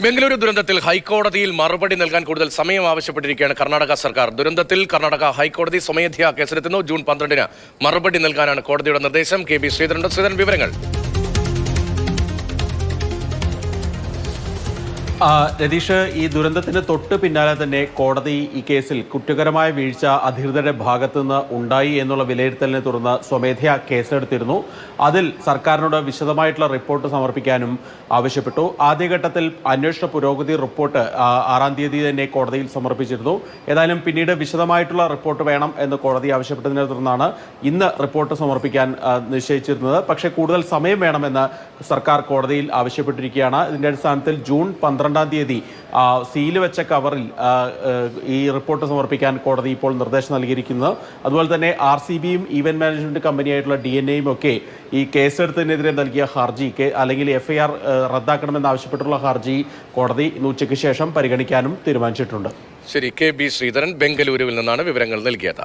ബംഗളൂരു ദുരന്തത്തിൽ ഹൈക്കോടതിയിൽ മറുപടി നൽകാൻ കൂടുതൽ സമയം ആവശ്യപ്പെട്ടിരിക്കുകയാണ് കർണാടക സർക്കാർ. ദുരന്തത്തിൽ കർണാടക ഹൈക്കോടതി സ്വമേധ്യാ കേസിലെത്തുന്നു ജൂൺ പന്ത്രണ്ടിന് മറുപടി നൽകാനാണ് കോടതിയുടെ നിർദ്ദേശം. കെ. ബി. ശ്രീധരൻ ശ്രീധരൻ വിവരങ്ങൾ. രതീഷ് ഈ ദുരന്തത്തിന് തൊട്ട് പിന്നാലെ തന്നെ കോടതി ഈ കേസിൽ കുറ്റകരമായ വീഴ്ച അധികൃതരുടെ ഭാഗത്തു നിന്ന് ഉണ്ടായി എന്നുള്ള വിലയിരുത്തലിനെ തുടർന്ന് സ്വമേധയാ കേസെടുത്തിരുന്നു. അതിൽ സർക്കാരിനോട് വിശദമായിട്ടുള്ള റിപ്പോർട്ട് സമർപ്പിക്കാനും ആവശ്യപ്പെട്ടു. ആദ്യഘട്ടത്തിൽ അന്വേഷണ പുരോഗതി റിപ്പോർട്ട് ആറാം തീയതി തന്നെ കോടതിയിൽ സമർപ്പിച്ചിരുന്നു. ഏതായാലും പിന്നീട് വിശദമായിട്ടുള്ള റിപ്പോർട്ട് വേണം എന്ന് കോടതി ആവശ്യപ്പെട്ടതിനെ തുടർന്നാണ് ഇന്ന് റിപ്പോർട്ട് സമർപ്പിക്കാൻ നിശ്ചയിച്ചിരുന്നത്. പക്ഷേ കൂടുതൽ സമയം വേണമെന്ന് സർക്കാർ കോടതിയിൽ ആവശ്യപ്പെട്ടിരിക്കുകയാണ്. ഇതിന്റെ അടിസ്ഥാനത്തിൽ ജൂൺ പന്ത്രണ്ടാം തീയതി സീൽ വെച്ച കവറിൽ ഈ റിപ്പോർട്ട് സമർപ്പിക്കാൻ കോടതി ഇപ്പോൾ നിർദ്ദേശം നൽകിയിരിക്കുന്നത് അതുപോലെ തന്നെ ആർ സി ബിയും ഇവന്റ് മാനേജ്മെന്റ് കമ്പനിയായിട്ടുള്ള ഡി എൻ എയും ഒക്കെ ഈ കേസെടുത്തതിനെതിരെ നൽകിയ ഹർജി അല്ലെങ്കിൽ എഫ് ഐ ആർ ഹർജി കോടതി ഇന്ന് ഉച്ചയ്ക്ക് ശേഷം പരിഗണിക്കാനും തീരുമാനിച്ചിട്ടുണ്ട്. ശരി കെ ബി ശ്രീധരൻ ബംഗളൂരുവിൽ നിന്നാണ് വിവരങ്ങൾ നൽകിയത്.